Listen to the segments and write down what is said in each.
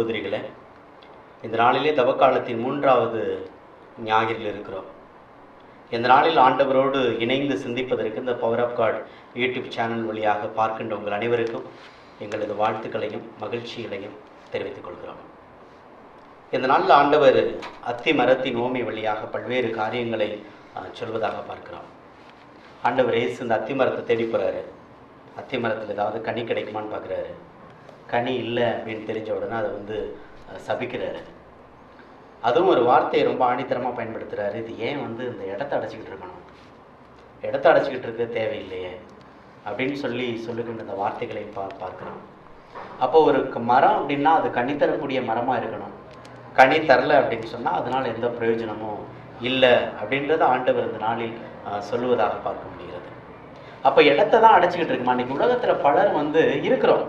சகோதரிகளே இந்த நாளிலே தவக்காலத்தின் மூன்றாவது ஞாயிறில் இருக்கிறோம். இந்த நாளில் ஆண்டவரோடு இணைந்து சிந்திப்பதற்கு இந்த power of God YouTube channel வழியாக பார்க்கின்ற உங்கள் அனைவருக்கும் எங்களது வாழ்த்துக்களையும் மகிழ்ச்சிகளையும் தெரிவித்துக் கொள்கிறோம். இந்த நாளில் ஆண்டவர் அத்தி மரத்தின் ஓமை வழியாக பல்வேறு காரியங்களை சொல்வதாக பார்க்கிறோம். ஆண்டவர் ஏசு இந்த அத்தி மரத்தை தேடி போகிறாரு அத்தி மரத்தில் ஏதாவது கனி கிடைக்குமான்னு பார்க்குறாரு. கனி இல்லை அப்படின்னு தெரிஞ்ச உடனே அதை வந்து சபிக்கிறாரு. அதுவும் ஒரு வார்த்தையை ரொம்ப ஆணித்தரமாக பயன்படுத்துகிறாரு இது ஏன் வந்து இந்த இடத்த அடைச்சிக்கிட்டு இருக்கணும்? இடத்த அடைச்சிக்கிட்டு இருக்க தேவையில்லையே அப்படின்னு சொல்லி சொல்லுகின்ற இந்த வார்த்தைகளை பா பார்க்குறோம் அப்போ ஒரு மரம் அப்படின்னா அது கனி தரக்கூடிய மரமாக இருக்கணும். கனி தரல அப்படின்னு சொன்னால் அதனால் எந்த பிரயோஜனமும் இல்லை அப்படின்றத ஆண்டவர் இந்த நாளில் சொல்லுவதாக பார்க்க முடிகிறது. அப்போ இடத்த தான் அடைச்சிக்கிட்டு இருக்குமா? இன்னைக்கு உலகத்தில் பலர் வந்து இருக்கிறோம்.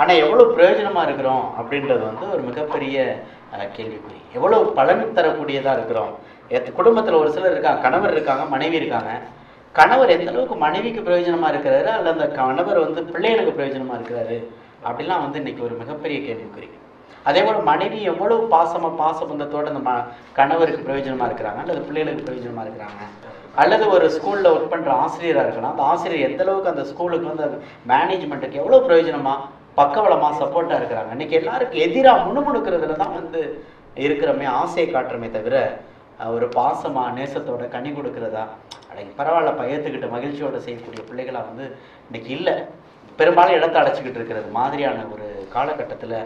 ஆனால் எவ்வளோ பிரயோஜனமாக இருக்கிறோம் அப்படின்றது வந்து ஒரு மிகப்பெரிய கேள்விக்குறி. எவ்வளோ பலன் தரக்கூடியதாக இருக்கிறோம். குடும்பத்தில் ஒரு சிலர் இருக்காங்க கணவர் இருக்காங்க மனைவி இருக்காங்க. கணவர் எந்த அளவுக்கு மனைவிக்கு பிரயோஜனமாக இருக்கிறாரு? அல்ல அந்த கணவர் வந்து பிள்ளைகளுக்கு பிரயோஜனமாக இருக்கிறாரு? அப்படிலாம் வந்து இன்னைக்கு ஒரு மிகப்பெரிய கேள்விக்குறி. அதே போல் மனைவி எவ்வளவு பாசமாக பாசபந்தத்தோடு அந்த ம கணவருக்கு பிரயோஜனமாக இருக்கிறாங்க? அல்லது பிள்ளைகளுக்கு பிரயோஜனமாக இருக்கிறாங்க? அல்லது ஒரு ஸ்கூலில் ஒர்க் பண்ணுற ஆசிரியராக இருக்கலாம். அந்த ஆசிரியர் எந்த அளவுக்கு அந்த ஸ்கூலுக்கு வந்து மேனேஜ்மெண்ட்டுக்கு எவ்வளோ பிரயோஜனமாக பக்கபலமாக சப்போர்ட்டாக இருக்கிறாங்க. இன்னைக்கு எல்லாருக்கும் எதிராக முணுமுணுக்கிறதுல தான் வந்து இருக்கிறோமே ஆசையை காட்டுறமே தவிர ஒரு பாசமாக நேசத்தோட கனி கொடுக்கிறதா? அடங்கி பரவாயில்ல ஏற்றுக்கிட்ட மகிழ்ச்சியோட செய்யக்கூடிய பிள்ளைகளாக வந்து இன்னைக்கு இல்லை. பெரும்பாலும் இடத்த அடைச்சிக்கிட்டு இருக்கிறது மாதிரியான ஒரு காலகட்டத்தில்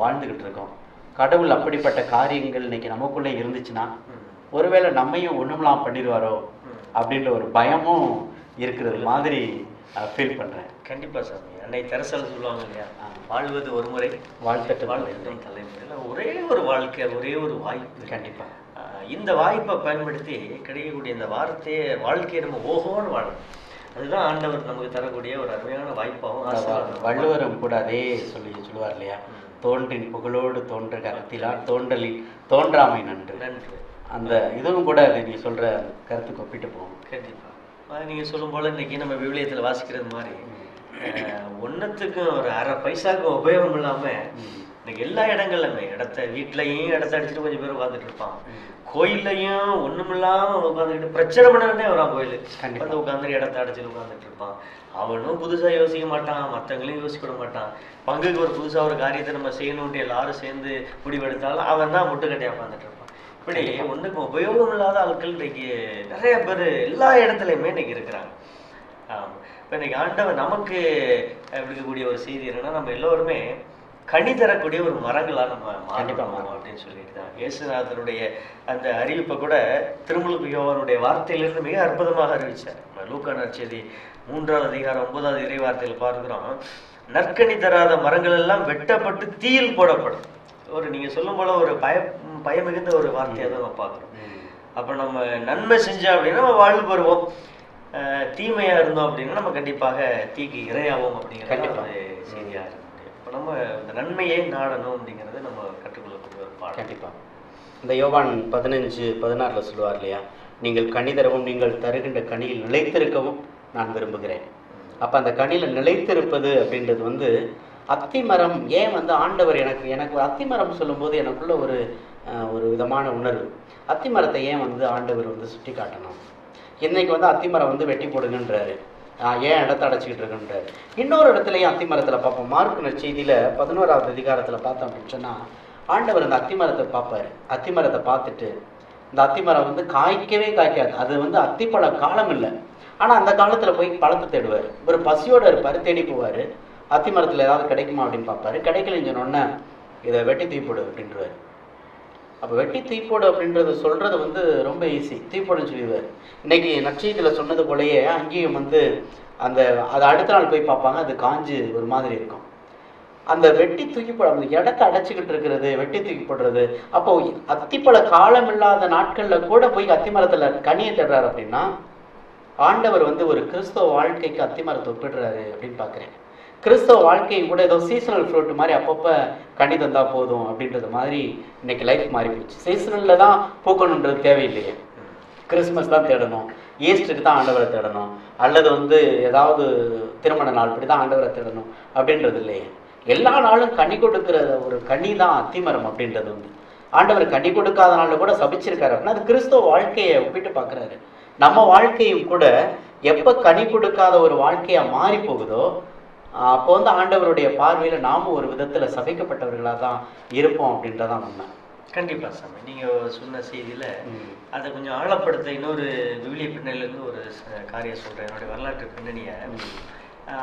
வாழ்ந்துக்கிட்டு இருக்கோம். கடவுள் அப்படிப்பட்ட காரியங்கள் இன்னைக்கு நமக்குள்ளே இருந்துச்சுன்னா ஒருவேளை நம்மையும் ஒண்ணுமெல்லாம் பண்ணிடுவாரோ? அப்படின்ற ஒரு பயமும் இருக்கிறது மாதிரி ஃபீல் பண்ணுறேன் கண்டிப்பா சாமி. அன்னை தெரசல் சொல்லுவாங்க இல்லையா? வாழ்வது ஒரு முறை. வாழ்த்தட்டு வாழ்க்கை தலைமுறையில் ஒரே ஒரு வாழ்க்கை ஒரே ஒரு வாய்ப்பு. கண்டிப்பாக இந்த வாய்ப்பை பயன்படுத்தி கிடைக்கக்கூடிய இந்த வார்த்தையை வாழ்க்கையை நம்ம ஓஹோன்னு வாழணும். அதுதான் ஆண்டவர் நமக்கு தரக்கூடிய ஒரு அருமையான வாய்ப்பாகவும். வள்ளுவரும் கூட அதே சொல்லி சொல்லுவார் இல்லையா? தோன்றின் புகழோடு தோன்ற கருத்திலார் தோன்றலில் தோன்றாமை நன்று. நன்றி. அந்த இதுவும் கூட அது நீ சொல்ற கருத்துக்கு ஒப்பிட்டு போகும். கண்டிப்பா. ஆஹ் நீங்க சொல்லும் போல இன்னைக்கு நம்ம விவிலியத்துல வாசிக்கிறது மாதிரி ஆஹ் ஒண்ணுத்துக்கும் ஒரு அரை பைசாக்கும் உபயோகம் இல்லாம இன்னைக்கு எல்லா இடங்கள்லுமே இடத்த வீட்லயும் இடத்த அடிச்சுட்டு கொஞ்சம் பேர் உட்காந்துட்டு இருப்பான் கோயில்லையும் ஒண்ணுமில்லாம உட்காந்துக்கிட்டு பிரச்சனை பண்ணவே வரான் கோயில். வந்து உட்காந்து இடத்த அடைச்சிட்டு உட்காந்துட்டு இருப்பான். அவனும் புதுசா யோசிக்க மாட்டான் மத்தவங்களையும் யோசிக்க மாட்டான். பங்குக்கு ஒரு புதுசா ஒரு காரியத்தை நம்ம செய்யணும்ட்டு எல்லாரும் சேர்ந்து முடிவெடுத்தாலும் அவன் தான் முட்டுக்கட்டையா உட்காந்துட்டு இருப்பான். இப்படி ஒண்ணுக்கு உபயோகம் இல்லாத ஆட்கள் இன்னைக்கு நிறைய பேர் எல்லா இடத்துலையுமே இன்னைக்கு இருக்கிறாங்க. இப்போ இன்னைக்கு ஆண்டவர் நமக்கு விடுக்கக்கூடிய ஒரு செய்தி என்னன்னா நம்ம எல்லோருமே கனி தரக்கூடிய ஒரு மரங்களா நம்ம மாறணும் அப்படின்னு சொல்லிட்டு தான். இயேசுநாதருடைய அந்த அறிவிப்பை கூட திருமுழுக்கு யோவானுடைய வார்த்தையிலிருந்து மிக அற்புதமாக அறிவிச்சார். நம்ம லூக்கா நற்செய்தி மூன்றாவது அதிகாரம் ஒன்பதாவது இறை வார்த்தையில் பார்க்கிறோம். நற்கனி தராத மரங்கள் எல்லாம் வெட்டப்பட்டு தீயில் போடப்படும். ஒரு நீங்க சொல்லும் போல ஒரு பய பயமிகுந்த ஒரு வார்த்தையை தான் நம்ம பார்க்குறோம். அப்ப நம்ம நன்மை செஞ்சோம் அப்படின்னா நம்ம வாழ்வு பெறுவோம். அஹ் தீமையா இருந்தோம் அப்படின்னா நம்ம கண்டிப்பாக தீக்கு இரையாவோம் அப்படிங்கிறது கண்டிப்பா. ஒரு செய்தியா இருக்கு. இப்போ நம்ம இந்த நன்மையை நாடணும் அப்படிங்கறத நம்ம கற்றுக்கொள்ளக்கூடிய ஒரு பாடம் கண்டிப்பா. இந்த யோவான் பதினஞ்சு பதினாறுல சொல்லுவார் இல்லையா? நீங்கள் கனி தரவும் நீங்கள் தருகின்ற கனியில் நிலைத்திருக்கவும் நான் விரும்புகிறேன். அப்ப அந்த கனியில நிலைத்திருப்பது அப்படின்றது வந்து அத்தி மரம் ஏன் வந்து ஆண்டவர் எனக்கு எனக்கு ஒரு அத்தி மரம் சொல்லும்போது எனக்குள்ள ஒரு ஒரு விதமான உணர்வு. அத்தி மரத்தை ஏன் வந்து ஆண்டவர் வந்து சுட்டி காட்டணும் இன்னைக்கு வந்து அத்தி மரம் வந்து வெட்டி போடுங்கன்றாரு. ஏன் இடத்த அடைச்சிக்கிட்டு இருக்குன்றாரு. இன்னொரு இடத்துலையும் அத்தி மரத்தில் பார்ப்போம். மார்க் செய்தியில் பதினோராவது அதிகாரத்தில் பார்த்தோம் அப்படின்னு சொன்னால் ஆண்டவர் அந்த அத்திமரத்தை பார்ப்பாரு. அத்தி மரத்தை பார்த்துட்டு இந்த அத்திமரம் வந்து காய்க்கவே காய்க்காது. அது வந்து அத்திப்பழ காலம் இல்லை. ஆனால் அந்த காலத்தில் போய் பழத்தை தேடுவார். ஒரு பசியோட இருப்பார் தேடி போவார். அத்திமரத்தில் ஏதாவது கிடைக்குமா அப்படின்னு பார்ப்பாரு. கிடைக்கலன்னு சொன்னோன்னே இதை வெட்டி தூக்கி அப்படின்றவர் அப்போ வெட்டி தீப்போடு அப்படின்றத சொல்கிறது வந்து ரொம்ப ஈஸி தீப்போடுன்னு சொல்லிடுவார். இன்னைக்கு நச்சயத்தில் சொன்னது போலயே அங்கேயும் வந்து அந்த அதை அடுத்த நாள் போய் பார்ப்பாங்க அது காஞ்சு ஒரு மாதிரி இருக்கும். அந்த வெட்டி தூக்கி போட அந்த இடத்த அடைச்சிக்கிட்டு இருக்கிறது வெட்டி தூக்கி போடுறது அப்போ அத்திப்பழ காலம் இல்லாத நாட்களில் கூட போய் அத்தி மரத்தில் கனியை தேடுறாரு அப்படின்னா ஆண்டவர் வந்து ஒரு கிறிஸ்தவ வாழ்க்கைக்கு அத்தி மரத்தை ஒப்பிடுறாரு அப்படின்னு பார்க்குறேன். கிறிஸ்தவ வாழ்க்கை கூட ஏதோ சீசனல் ஃப்ரூட் மாதிரி அப்பப்போ கனி தந்தா போதும் அப்படின்றது மாதிரி இன்னைக்கு லைஃப் மாறி போச்சு. சீசனலில் தான் பூக்கணுன்றது தேவையில்லையே. கிறிஸ்மஸ் தான் தேடணும். ஈஸ்டருக்கு தான் ஆண்டவரை தேடணும். அல்லது வந்து ஏதாவது திருமண நாள் இப்படி தான் ஆண்டவரை தேடணும் அப்படின்றது இல்லையே. எல்லா நாளும் கனி கொடுக்கிற ஒரு கனி தான் அத்திமரம் அப்படின்றது வந்து ஆண்டவர் கனி கொடுக்காத நாளில் கூட சபிச்சிருக்காரு அப்படின்னா அது கிறிஸ்தவ வாழ்க்கையை ஒப்பிட்டு பார்க்குறாரு. நம்ம வாழ்க்கையும் கூட எப்போ கனி கொடுக்காத ஒரு வாழ்க்கையாக மாறி போகுதோ அப்போ வந்து ஆண்டவருடைய பார்வையில நாமும் ஒரு விதத்துல சபிக்கப்பட்டவர்களாக தான் இருப்போம் அப்படின்றதான் உண்மை. கண்டிப்பா சாமி. நீங்க சொன்ன செய்தியில அதை கொஞ்சம் ஆழப்படுத்த இன்னொரு விவிலிய பின்னணியிலேருந்து ஒரு காரியம் சொல்றேன். என்னுடைய வரலாற்று பின்னணியை.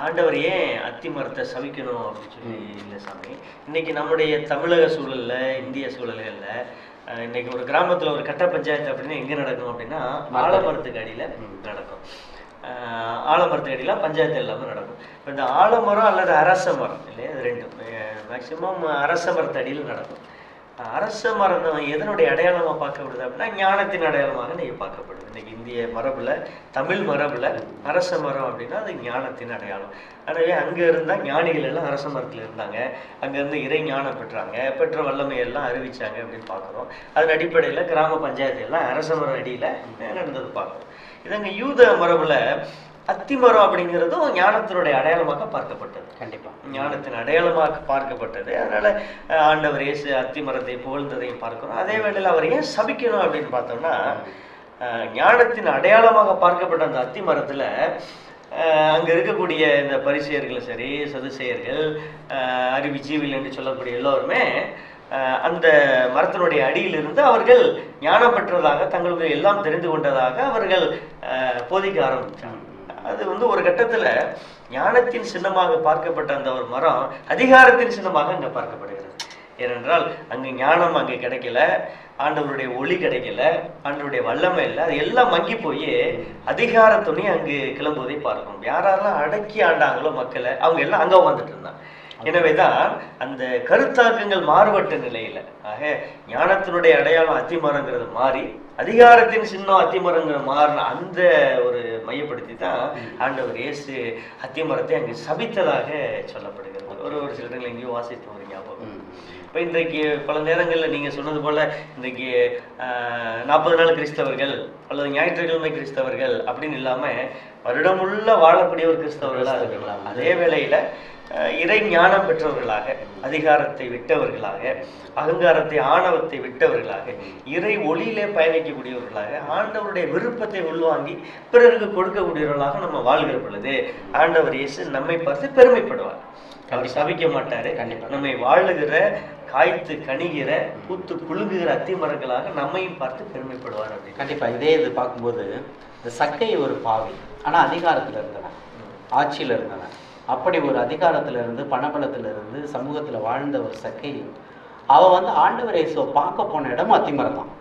ஆண்டவர் ஏன் அத்தி மரத்தை சவிக்கணும் அப்படின்னு சொல்லி இல்லை சாமி. இன்னைக்கு நம்முடைய தமிழக சூழல்ல இந்திய சூழல்கள்ல இன்னைக்கு ஒரு கிராமத்துல ஒரு கட்ட பஞ்சாயத்து அப்படின்னு எங்க நடக்கும் அப்படின்னா ஆலமரத்துக்கு அடியில நடக்கும். அஹ் ஆலமரத்துக்கு பஞ்சாயத்து எல்லாமே நடக்கும். இப்போ இந்த ஆலமரம் அல்லது அரச மரம் இல்லையா? அது ரெண்டும். மேக்சிமம் அரச மரத்தடியில் நடக்கும். அரச மரம் எதனுடைய அடையாளமாக பார்க்கப்படுது அப்படின்னா ஞானத்தின் அடையாளமாக நீங்கள் பார்க்கப்படுது. இன்னைக்கு இந்திய மரபில் தமிழ் மரபில் அரச மரம் அப்படின்னா அது ஞானத்தின் அடையாளம். எனவே அங்கே இருந்தால் ஞானிகள் எல்லாம் அரச மரத்தில் இருந்தாங்க. அங்கேருந்து இறை ஞானம் பெற்றாங்க. பெற்ற வல்லமை எல்லாம் அறிவிச்சாங்க அப்படின்னு பார்க்குறோம். அதன் அடிப்படையில் கிராம பஞ்சாயத்து எல்லாம் அரச மரம் அடியில் நடந்தது பார்க்குறோம். இதங்க யூத மரபில் அத்திமரம் அப்படிங்கிறதும் ஞானத்தினுடைய அடையாளமாக பார்க்கப்பட்டது. கண்டிப்பா. ஞானத்தின் அடையாளமாக பார்க்கப்பட்டது. அதனால ஆண்டவர் இயேசு அத்திமரத்தை புகழ்ந்ததையும் பார்க்கிறோம். அதே வேளையில் அவர் ஏன் சபிக்கணும் அப்படின்னு பார்த்தோம்னா ஞானத்தின் அடையாளமாக பார்க்கப்பட்ட அந்த அத்திமரத்துல அங்க இருக்கக்கூடிய இந்த பரிசெயர்களும் சரி சதுசெயர்கள் அஹ், அறிவு ஜீவில் என்று சொல்லக்கூடிய எல்லோருமே அந்த மரத்தினுடைய அடியிலிருந்து அவர்கள் ஞானம் பெற்றதாக தங்களுக்கு எல்லாம் தெரிந்து கொண்டதாக அவர்கள் போதிக்க ஆரம்பித்தாங்க அது வந்து ஒரு கட்டத்தில் ஞானத்தின் சின்னமாக பார்க்கப்பட்ட அந்த ஒரு மரம் அதிகாரத்தின் சின்னமாக அங்கே பார்க்கப்படுகிறது. ஏனென்றால் அங்கு ஞானம் அங்கே கிடைக்கல ஆண்டவருடைய ஒளி கிடைக்கல ஆண்டவருடைய வல்லமை இல்லை அது எல்லாம் மங்கி போய் அதிகார துணி அங்கு கிளம்புவதை பார்க்கணும் யாரெல்லாம் அடக்கி ஆண்டாங்களோ மக்களை அவங்க எல்லாம் அங்கே உட்காந்துட்டு இருந்தாங்க. எனவேதான் அந்த கருத்தாக்கங்கள் மாறுபட்ட நிலையில. ஆக ஞானத்தினுடைய அடையாளம் அத்திமரங்கிறது மாறி அதிகாரத்தின் சின்னம் அத்திமரங்கிற மாறின அந்த ஒரு மையப்படுத்தி தான் ஆண்டவர் இயேசு அத்திமரத்தை அங்கு சபித்ததாக சொல்லப்படுகிறது. ஒரு ஒரு சில இடங்கள் எங்கேயோ வாசித்து ஒரு ஞாபகம். இப்போ இன்றைக்கு பல நேரங்களில் நீங்கள் சொன்னது போல இன்றைக்கு நாற்பது நாள் கிறிஸ்தவர்கள் அல்லது ஞாயிற்றுக்கிழமை கிறிஸ்தவர்கள் அப்படின்னு இல்லாமல் வருடமுள்ள வாழக்கூடிய ஒரு கிறிஸ்தவர்களாக இருக்கலாம் அதே வேளையில் இறை ஞானம் பெற்றவர்களாக அதிகாரத்தை விட்டவர்களாக அகங்காரத்தை ஆணவத்தை விட்டவர்களாக இறை ஒளியிலே பயணிக்கக்கூடியவர்களாக ஆண்டவருடைய விருப்பத்தை உள்வாங்கி பிறருக்கு கொடுக்கக்கூடியவர்களாக நம்ம வாழ்கிற பொழுது ஆண்டவர் இயேசு நம்மை பார்த்து பெருமைப்படுவார். அவர் சபிக்க மாட்டாரு. கண்டிப்பா. நம்மை வாழுகிற காய்த்து கனிகிற பூத்து குலுங்குகிற அத்தி மரங்களாக நம்மையும் பார்த்து பெருமைப்படுவார் அப்படின்னு. கண்டிப்பா. இதே இது பார்க்கும்போது இந்த சக்கை ஒரு பாவி ஆனா அதிகாரத்துல இருந்தவன் ஆட்சியில இருந்தவன் அப்படி ஒரு அதிகாரத்துல இருந்து பணபலத்துல இருந்து சமூகத்துல வாழ்ந்த ஒரு சக்கை. அவ வந்து ஆண்டவர் இயேசுவை பார்க்க போன இடம் அத்திமரம் தான்.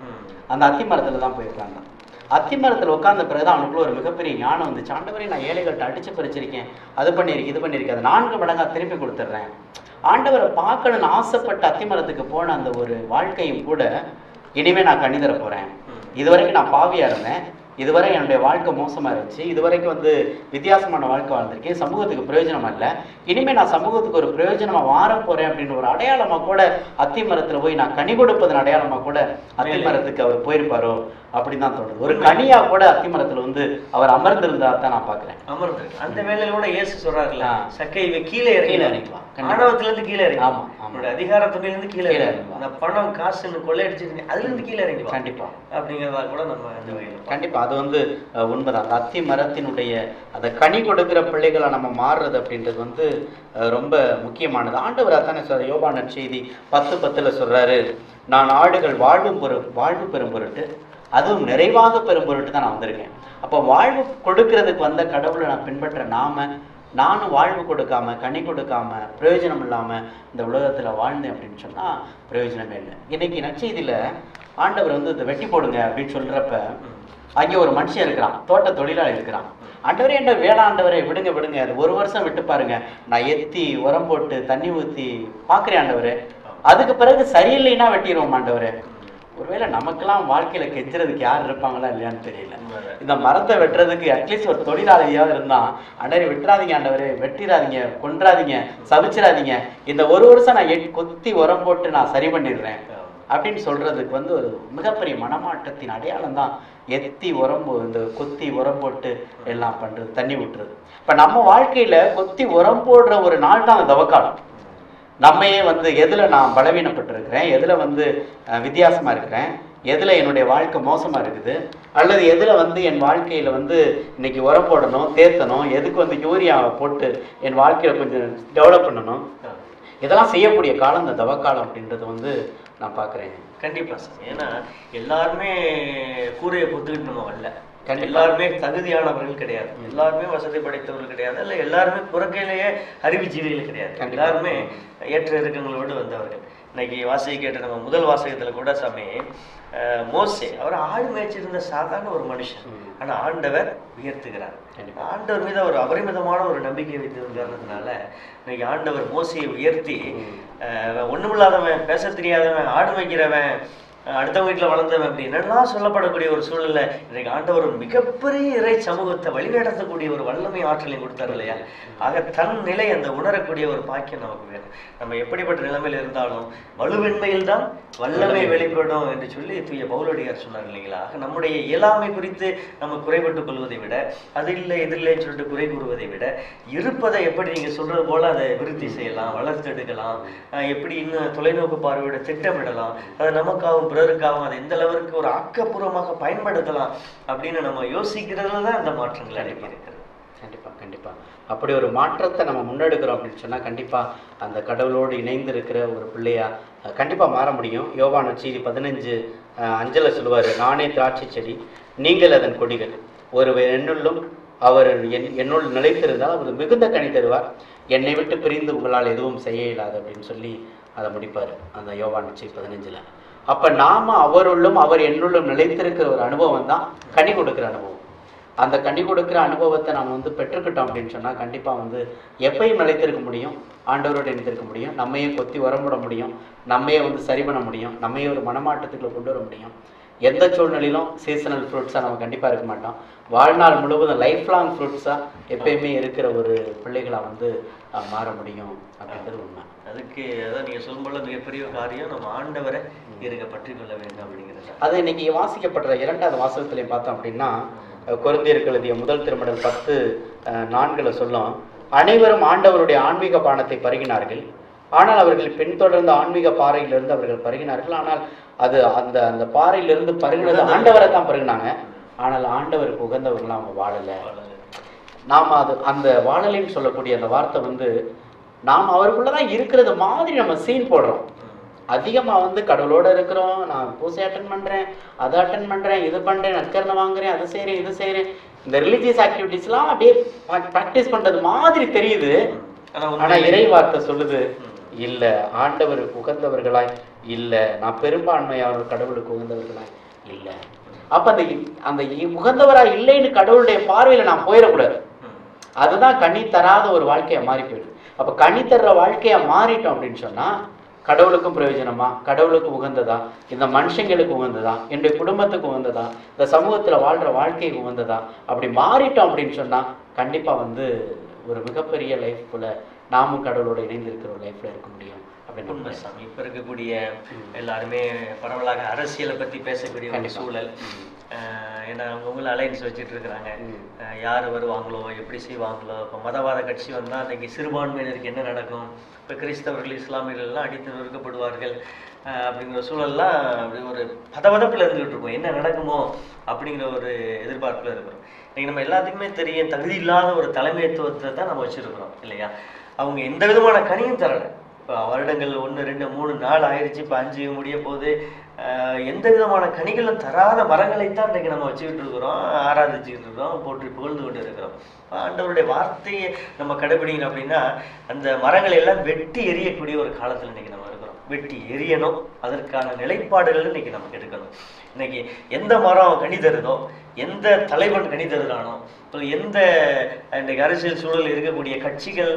அந்த அத்திமரத்துல தான் போய் உட்கார்ந்தான் அத்திமரத்துல உட்கார்ந்த பிறகு அவனுக்குள்ள ஒரு மிகப்பெரிய ஞானம் வந்துச்சு. ஆண்டவரே நான் ஏழைகள்ட்ட அடிச்சு பறிச்சிருக்கேன். அது பண்ணியிருக்கேன் இது பண்ணியிருக்கேன் அதை நான்கு மடங்கா திருப்பி கொடுத்துட்றேன். ஆண்டவரை பார்க்கணும்னு ஆசைப்பட்ட அத்திமரத்துக்கு போன அந்த ஒரு வாழ்க்கையும் கூட இனிமே நான் கண்ணி தர போறேன். இதுவரைக்கும் நான் பாவியா இருந்தேன். இதுவரை என்னுடைய வாழ்க்கை மோசமா இருந்துச்சு. இதுவரைக்கும் வந்து வித்தியாசமான வாழ்க்கை வாழ்ந்திருக்கேன். சமூகத்துக்கு பிரயோஜனமா இல்லை இனிமே நான் சமூகத்துக்கு ஒரு பிரயோஜனமா மாற போறேன் அப்படின்னு ஒரு அடையாளமா கூட அத்திமரத்துல போய் நான் கனி கொடுப்பதன் அடையாளமா கூட அத்திமரத்துக்கு அவர் போயிருப்பாரோ? அப்படின்னு தான் தோணுது ஒரு கனியா கூட அத்திமரத்துல வந்து அவர் அமர்ந்திருந்தா தான் நான் பாக்குறேன் அமர்ந்திருக்கு அந்த வேலையில கூட இயேசு சொல்றாருல்ல ஆ. சக்கை இவ கீழே கீழே இறங்கி வா. கண்டிப்பா. ஆணவத்துல இருந்து கீழே இறங்கி ஆமா, ஆமா. உன்னோட அதிகாரத்துமையில இருந்து கீழே இறங்கி. அந்த பணம் காசுன்னு கொள்ளையடிச்சிருந்தீங்க அதுல இருந்து கீழே இறங்கி கண்டிப்பா அப்படிங்கிறதா கூட நம்ம அந்த வகையில். கண்டிப்பா அது வந்து உண்மைதான் அந்த அத்தி மரத்தினுடைய அந்த கனி கொடுக்கிற பிள்ளைகளா நம்ம மாறுறது அப்படின்றது வந்து ரொம்ப முக்கியமானது ஆண்டவர் அத்தானே சொல்ற யோபான செய்தி பத்து பத்துல சொல்றாரு நான் ஆடுகள் வாழ்வு பெரு வாழ்வு பெறும் பொருட்டு அதுவும் நிறைவாக பெறும் பொருட்டு தான் நான் வந்திருக்கேன். அப்போ வாழ்வு கொடுக்கறதுக்கு வந்த கடவுளை நான் பின்பற்ற நாம நானும் வாழ்வு கொடுக்காம கனி கொடுக்காம பிரயோஜனம் இல்லாம இந்த உலகத்துல வாழ்ந்தேன் அப்படின்னு சொன்னா பிரயோஜனமே இல்லை. இன்னைக்கு நற்செய்தியில ஆண்டவர் வந்து இதை வெட்டி போடுங்க அப்படின்னு சொல்றப்ப அங்கே ஒரு மனுஷன் இருக்கிறான் தோட்ட தொழிலாளி இருக்கிறான். ஆண்டவரே என்ற வேளாண்டவரை விடுங்க விடுங்க அது ஒரு வருஷம் விட்டு பாருங்க. நான் எத்தி உரம் போட்டு தண்ணி ஊத்தி பாக்குறேன் ஆண்டவர். அதுக்கு பிறகு சரியில்லைன்னா வெட்டிடுவோம் ஆண்டவரே. ஒருவேளை நமக்கெல்லாம் வாழ்க்கையில கெஞ்சுறதுக்கு யார் இருப்பாங்களா இல்லையான்னு தெரியல. இந்த மரத்தை வெட்டுறதுக்கு அட்லீஸ்ட் ஒரு தொழிலாளியாவது இருந்தான் ஆண்டவரே விட்டுறாதீங்க ஆண்டவரே வெட்டிடாதீங்க கொன்றாதீங்க சபிச்சிடாதீங்க இந்த ஒரு வருஷம் நான் எட்- கொத்தி உரம் போட்டு நான் சரி பண்ணிடுறேன் அப்படின்னு சொல்றதுக்கு வந்து ஒரு மிகப்பெரிய மனமாட்டத்தின் அடையாளம் தான் எத்தி உரம் இந்த கொத்தி உரம் போட்டு எல்லாம் பண்றது தண்ணி விட்டுறது இப்ப நம்ம வாழ்க்கையில கொத்தி உரம் போடுற ஒரு நாள் தான் அந்த தவக்காலம். நம்மையே வந்து எதில் நான் பலவீனப்பட்டிருக்கிறேன்? எதில் வந்து வித்தியாசமாக இருக்கிறேன்? எதில் என்னுடைய வாழ்க்கை மோசமாக இருக்குது? அல்லது எதில் வந்து என் வாழ்க்கையில் வந்து இன்னைக்கு உரம் போடணும் தேத்தணும்? எதுக்கு வந்து யூரியாவை போட்டு என் வாழ்க்கையில் கொஞ்சம் டெவலப் பண்ணணும்? இதெல்லாம் செய்யக்கூடிய காலம் இந்த தவக்காலம் அப்படின்றது வந்து நான் பார்க்குறேன். கண்டிப்பாக சார். ஏன்னா எல்லாருமே கூரையை பொத்துக்கிட்டு நம்ம வரல. எல்லாருமே தகுதியானவர்கள் கிடையாது. எல்லாருமே வசதி படைத்தவர்கள் கிடையாது. இல்ல எல்லாருமே பிறக்கையிலேயே அறிவுஜீவிகள் கிடையாது. எல்லாருமே ஏற்ற இறக்கங்களோடு வந்தவர்கள். இன்னைக்கு வாசிக்க கேட்ட நம்ம முதல் வாசகத்துல கூட சாமி மோசே அவர் ஆடு மேய்ச்சிருந்த சாதாரண ஒரு மனுஷன். ம். ஆனா ஆண்டவர் உயர்த்துகிறார். ஆண்டவர் மீது அவர் அபரிமிதமான ஒரு நம்பிக்கை வைத்தது காரணத்தினால இன்னைக்கு ஆண்டவர் மோசையை உயர்த்தி ஒண்ணுமில்லாதவன் பேச தெரியாதவன் ஆடு மேய்க்கிறவன் அஹ், அடுத்தவங்க வீட்டுல வளர்ந்தவன் அப்படி என்னெல்லாம் சொல்லப்படக்கூடிய ஒரு சூழல்ல இன்னைக்கு ஆண்டவர் மிகப்பெரிய இறை சமூகத்தை வழிநடத்தக்கூடிய ஒரு வல்லமை ஆற்றலையும் கொடுத்தாரு இல்லையா? ஆக தன் நிலை அந்த உணரக்கூடிய ஒரு பாக்கியம் நமக்கு வேணும். நம்ம எப்படிப்பட்ட நிலைமையில இருந்தாலும் வலுவின்மையில் தான் வல்லமை. வெளிப்படும் என்று சொல்லி தூய பவுலடியார் சொன்னார் இல்லைங்களா? ஆக நம்முடைய இயலாமை குறித்து நம்ம குறைபட்டுக் கொள்வதை விட அது இல்லை இது இல்லைன்னு சொல்லிட்டு குறை கூறுவதை விட இருப்பதை எப்படி நீங்க சொல்றது போல அதை விருத்தி செய்யலாம் வளர்த்தெடுக்கலாம் எப்படி இன்னும் தொலைநோக்கு பார்வையோட திட்டமிடலாம் அதை நமக்காகவும் பிறருக்காகவும் அதை எந்த அளவிற்கு ஒரு ஆக்கப்பூர்வமாக பயன்படுத்தலாம் அப்படின்னு நம்ம யோசிக்கிறதுல தான் அந்த மாற்றங்கள் அடங்கி இருக்கிறது கண்டிப்பா கண்டிப்பா. அப்படி ஒரு மாற்றத்தை நம்ம முன்னெடுக்கிறோம் அப்படின்னு சொன்னா கண்டிப்பா அந்த கடவுளோடு இணைந்து இருக்கிற ஒரு பிள்ளையா அஹ், கண்டிப்பா மாற முடியும். யோவான செய்தி பதினஞ்சு அஞ்சல சொல்லுவாரு நானே திராட்சை செடி நீங்கள் அதன் கொடிகள். ஒரு என்னுள்ளும் அவர் என் என்னுள் நிலைத்திருந்தால் அவர் மிகுந்த கனி தருவார். என்னை விட்டு பிரிந்து உங்களால் எதுவும் செய்ய இயலாது அப்படின்னு சொல்லி அதை முடிப்பார் அந்த யோவான் செய்தி பதினஞ்சுல. அப்ப நாம அவருள்ளும் அவர் என்னுள்ளும் நிலைத்திருக்கிற ஒரு அனுபவம் தான் கனி கொடுக்கிற அனுபவம். அந்த கனி கொடுக்கிற அனுபவத்தை நம்ம வந்து பெற்றுக்கிட்டோம் அப்படின்னு சொன்னால் கண்டிப்பாக வந்து எப்பையும் நிலைத்திருக்க முடியும் ஆண்டவரோடு இணைத்திருக்க முடியும் நம்மையே கொத்தி உரம்பிட முடியும் நம்மையே வந்து சரி பண்ண முடியும் நம்மையே ஒரு மனமாட்டத்துக்குள்ள கொண்டு வர முடியும். எந்த சூழ்நிலையிலும் சீசனல் ஃப்ரூட்ஸாக நம்ம கண்டிப்பா இருக்க மாட்டோம். வாழ்நாள் முழுவதும் லைஃப் லாங் ஃப்ரூட்ஸாக எப்பயுமே இருக்கிற ஒரு பிள்ளைகளா வந்து மாற முடியும் அப்படின்றது உண்மை. அதுக்கு அதான் நீங்க சொல்லும் போல மிகப்பெரிய காரியம் நம்ம ஆண்டவரை இருக்க பற்றி கொள்ள வேண்டும் அப்படிங்கிறது அது இன்னைக்கு வாசிக்கப்படுற இரண்டாவது வாசகத்திலையும் பார்த்தோம் அப்படின்னா அஹ், கொரிந்தியருக்கு எழுதிய முதல் திருமடல் பத்து அஹ், நான்குல சொல்லும் அனைவரும் ஆண்டவருடைய ஆன்மீக பானத்தை பருகினார்கள். ஆனால் அவர்கள் பின்தொடர்ந்த ஆன்மீக பாறையிலிருந்து அவர்கள் பருகினார்கள். ஆனால் அது அந்த அந்த பாறையிலிருந்து பருகினது ஆண்டவரை தான் பருகினாங்க. ஆனால் ஆண்டவருக்கு உகந்தவர்களாம் அவங்க வாழலை. நாம் அது அந்த வாழலைன்னு சொல்லக்கூடிய அந்த வார்த்தை வந்து நாம் அவருக்குள்ள தான் இருக்கிறது மாதிரி நம்ம சீன் போடுறோம். அதிகமா வந்து கடவுளோட இருக்கிறோம் நான் பூசை அட்டன் பண்றேன் அதை அட்டன் பண்றேன் இது பண்றேன் நற்கரணை வாங்குறேன் அது செய்றேன் இது செய்றேன். இந்த ரிலீஜியஸ் ஆக்டிவிட்டிஸ்லாம் அப்படியே ப்ராக்டிஸ் பண்றது மாதிரி தெரியுது. ஆனா ஆனா இறை வார்த்தை சொல்லுது இல்ல ஆண்டவருக்கு உகந்தவர்களாய் இல்லை நான் பெரும்பான்மையானவர் கடவுளுக்கு உகந்தவர்களா? இல்லை. அப்ப அந்த அந்த உகந்தவரா இல்லைன்னு கடவுளுடைய பார்வையில நான் போயிடக்கூடாது. அதுதான் கண்ணி தராத ஒரு வாழ்க்கையை மாறி போயிடுது. அப்ப கண்ணி தர்ற வாழ்க்கையா மாறிட்டோம் அப்படின்னு சொன்னா கடவுளுக்கும் பிரயோஜனமா? கடவுளுக்கு உகந்ததா? இந்த மனுஷங்களுக்கு உகந்ததா? என்னுடைய குடும்பத்துக்கு உகந்ததா? இந்த சமூகத்துல வாழ்ற வாழ்க்கைக்கு உகந்ததா? அப்படி மாறிட்டோம் அப்படின்னு சொன்னா கண்டிப்பா வந்து ஒரு மிகப்பெரிய லைஃப்குள்ள நாமும் கடவுளோட இணைந்திருக்கிற ஒரு லைஃப்ல இருக்க முடியும். உண்மை. சாமி இப்ப இருக்கக்கூடிய எல்லாருமே பரவலாக அரசியலை பத்தி பேசக்கூடிய ஒரு. சூழல். ஏன்னா அவங்கவுங்கள அலைன்ஸ் வச்சுட்டு இருக்கிறாங்க. யார் வருவாங்களோ எப்படி செய்வாங்களோ இப்போ மதவாத கட்சி வந்தா இன்னைக்கு சிறுபான்மையினருக்கு என்ன நடக்கும்? இப்போ கிறிஸ்தவர்கள் இஸ்லாமியர்கள் எல்லாம் அடித்து நொறுக்கப்படுவார்கள். அப்படிங்கிற சூழல்லாம் அப்படி ஒரு பதபதப்புல இருந்துகிட்டு இருக்கோம். என்ன நடக்குமோ அப்படிங்கிற ஒரு எதிர்பார்ப்புல இருக்கிறோம் இன்னைக்கு நம்ம எல்லாத்துக்குமே தெரியும் தகுதி இல்லாத ஒரு தலைமைத்துவத்தை தான் நம்ம வச்சிருக்கிறோம் இல்லையா? அவங்க எந்த விதமான கனியும் தரல. இப்போ வருடங்கள் ஒன்று ரெண்டு மூணு நாள் ஆயிடுச்சு. இப்போ அஞ்சு முடிய போது எந்த விதமான கனிகளும் தராத மரங்களைத்தான் இன்றைக்கு நம்ம வச்சுக்கிட்டு இருக்கிறோம். ஆராதிச்சுக்கிட்டு இருக்கிறோம். போற்றி புகழ்ந்து கொண்டு இருக்கிறோம். ஆண்டவருடைய வார்த்தையை நம்ம கடைபிடிக்கணும் அப்படின்னா அந்த மரங்களை எல்லாம் வெட்டி எரியக்கூடிய ஒரு காலத்தில் இன்னைக்கு நம்ம இருக்கும் வெட்டி எரியணும். அதற்கான நிலைப்பாடுகள் இன்னைக்கு நமக்கு எடுக்கணும். இன்னைக்கு எந்த மரம் கனி தருதோ எந்த தலைவன் கனி தருதானோ இப்போ எந்த இன்றைக்கு அரசியல் சூழல் இருக்கக்கூடிய கட்சிகள்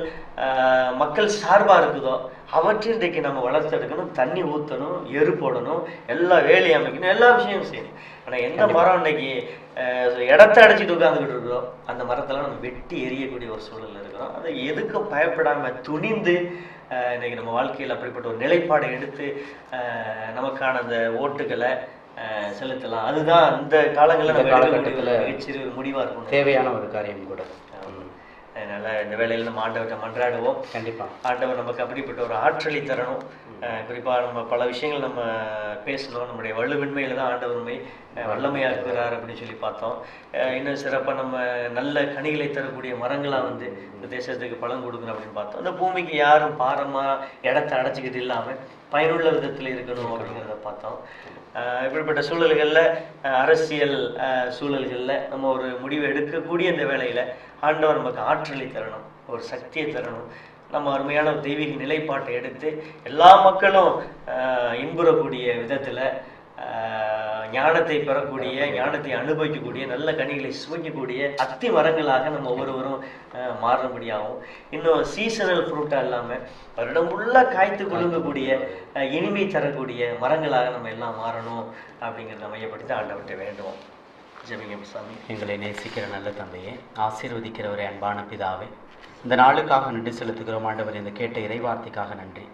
மக்கள் சார்பா இருக்குதோ அவற்றை இன்றைக்கு நம்ம வளர்த்தெடுக்கணும் தண்ணி ஊற்றணும் எரு போடணும் எல்லா வேலி அமைக்கணும் எல்லா விஷயமும் செய்யணும். ஆனா எந்த மரம் இன்னைக்கு இடத்த அடைச்சிட்டு உட்காந்துக்கிட்டு இருக்கிறோ அந்த மரத்தெல்லாம் நம்ம வெட்டி எரியக்கூடிய ஒரு சூழல்ல இருக்கிறோம். அதை எதுக்கும் பயப்படாம துணிந்து ஆஹ், இன்னைக்கு நம்ம வாழ்க்கையில் அப்படிப்பட்ட ஒரு நிலைப்பாடை எடுத்து நமக்கான அந்த ஓட்டுகளை செலுத்தலாம். அதுதான் அந்த காலங்களில் காலகட்டத்துல மிகச்சிறு முடிவா இருக்கும் தேவையான ஒரு காரியம் கூட. அதனால இந்த வேலையில் நம்ம ஆண்டவர்கிட்ட மன்றாடுவோம். கண்டிப்பா. ஆண்டவர் நமக்கு அப்படிப்பட்ட ஒரு ஆற்றலை தரணும். அஹ் குறிப்பா நம்ம பல விஷயங்கள் நம்ம பேசணும். நம்முடைய வலுவின்மையில தான் ஆண்டவருமை வல்லமையாக இருக்கிறார் அப்படின்னு சொல்லி பார்த்தோம். இன்னும் சிறப்பாக நம்ம நல்ல கனிகளை தரக்கூடிய மரங்களாக வந்து இந்த தேசத்துக்கு பழம் கொடுக்கணும் அப்படின்னு பார்த்தோம். இந்த பூமிக்கு யாரும் பாரமா இடத்தை அடைச்சிக்கிட்டு இல்லாம பயனுள்ள விதத்தில் இருக்கணும் அப்படிங்கிறத பார்த்தோம். இப்படிப்பட்ட சூழல்களில் அரசியல் சூழல்களில் நம்ம ஒரு முடிவு எடுக்கக்கூடிய இந்த வேலையில் ஆண்டவர் நமக்கு ஆற்றலை தரணும் ஒரு சக்தியை தரணும். நம்ம அருமையான ஒரு தெய்வீக நிலைப்பாட்டை எடுத்து எல்லா மக்களும் இன்புறக்கூடிய விதத்தில் ஞானத்தை பெறக்கூடிய ஞானத்தை அனுபவிக்கக்கூடிய நல்ல கனிகளை சுவைக்கக்கூடிய அத்தி மரங்களாக நம்ம ஒவ்வொருவரும் ஆஹ், மாறும்படியாகும் இன்னும் சீசனல் ஃப்ரூட்டாக இல்லாமல் வருடம் ஃபுல்லாக காய்த்து கொழுங்கக்கூடிய இனிமை தரக்கூடிய மரங்களாக நம்ம எல்லாம் மாறணும் அப்படிங்கிறத மையப்படுத்தி ஆண்டவர்கிட்ட வேண்டுவோம். ஜெபிங்க சாமி எங்களை நேசிக்கிற நல்ல தந்தையே ஆசீர்வதிக்கிறவரே அன்பான பிதாவே இந்த நாளுக்காக நன்றி செலுத்துகிறோம். ஆண்டவர் இந்த கேட்ட இறைவார்த்தைக்காக நன்றி.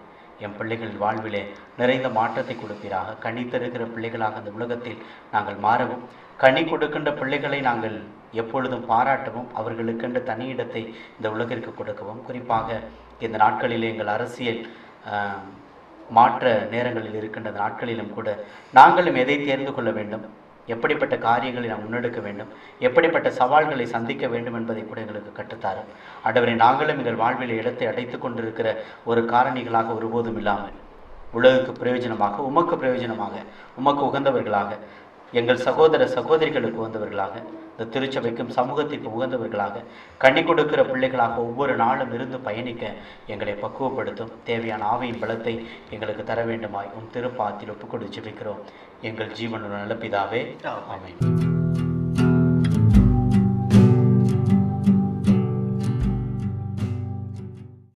என் பிள்ளைகள் வாழ்விலே நிறைந்த மாற்றத்தை கொடுப்பீராக. கனி தருகிற பிள்ளைகளாக இந்த உலகத்தில் நாங்கள் மாறவும் கனி கொடுக்கின்ற பிள்ளைகளை நாங்கள் எப்பொழுதும் பாராட்டவும் அவர்களுக்கென்று தனி இடத்தை இந்த உலகிற்கு கொடுக்கவும். குறிப்பாக இந்த நாட்களிலே எங்கள் அரசியல் மாற்ற நேரங்களில் இருக்கின்ற நாட்களிலும் கூட நாங்களும் எதை தேர்ந்து கொள்ள வேண்டும்? எப்படிப்பட்ட காரியங்களை நாம் முன்னெடுக்க வேண்டும்? எப்படிப்பட்ட சவால்களை சந்திக்க வேண்டும் என்பதை கூட எங்களுக்கு கற்றுத்தாரும் ஆண்டவரை நாங்களும் எங்கள் வாழ்வில் இடத்தை அடைத்து கொண்டிருக்கிற ஒரு காரணிகளாக ஒருபோதும் இல்லாமல் உலகுக்கு பிரயோஜனமாக உமக்கு பிரயோஜனமாக உமக்கு உகந்தவர்களாக எங்கள் சகோதர சகோதரிகளுக்கு உகந்தவர்களாக இந்த திருச்சபைக்கும் சமூகத்திற்கு உகந்தவர்களாக கண்ணி கொடுக்கிற பிள்ளைகளாக ஒவ்வொரு நாளும் இருந்து பயணிக்க எங்களை பக்குவப்படுத்தும். தேவையான ஆவியின் பலத்தை எங்களுக்கு தர வேண்டுமாய் உம் திருப்பாத்தில் ஒப்புக்கொடு ஜெபிக்கிறோம். எங்கள் ஜீவனுள்ள நல்ல பிதாவே. ஆமென்.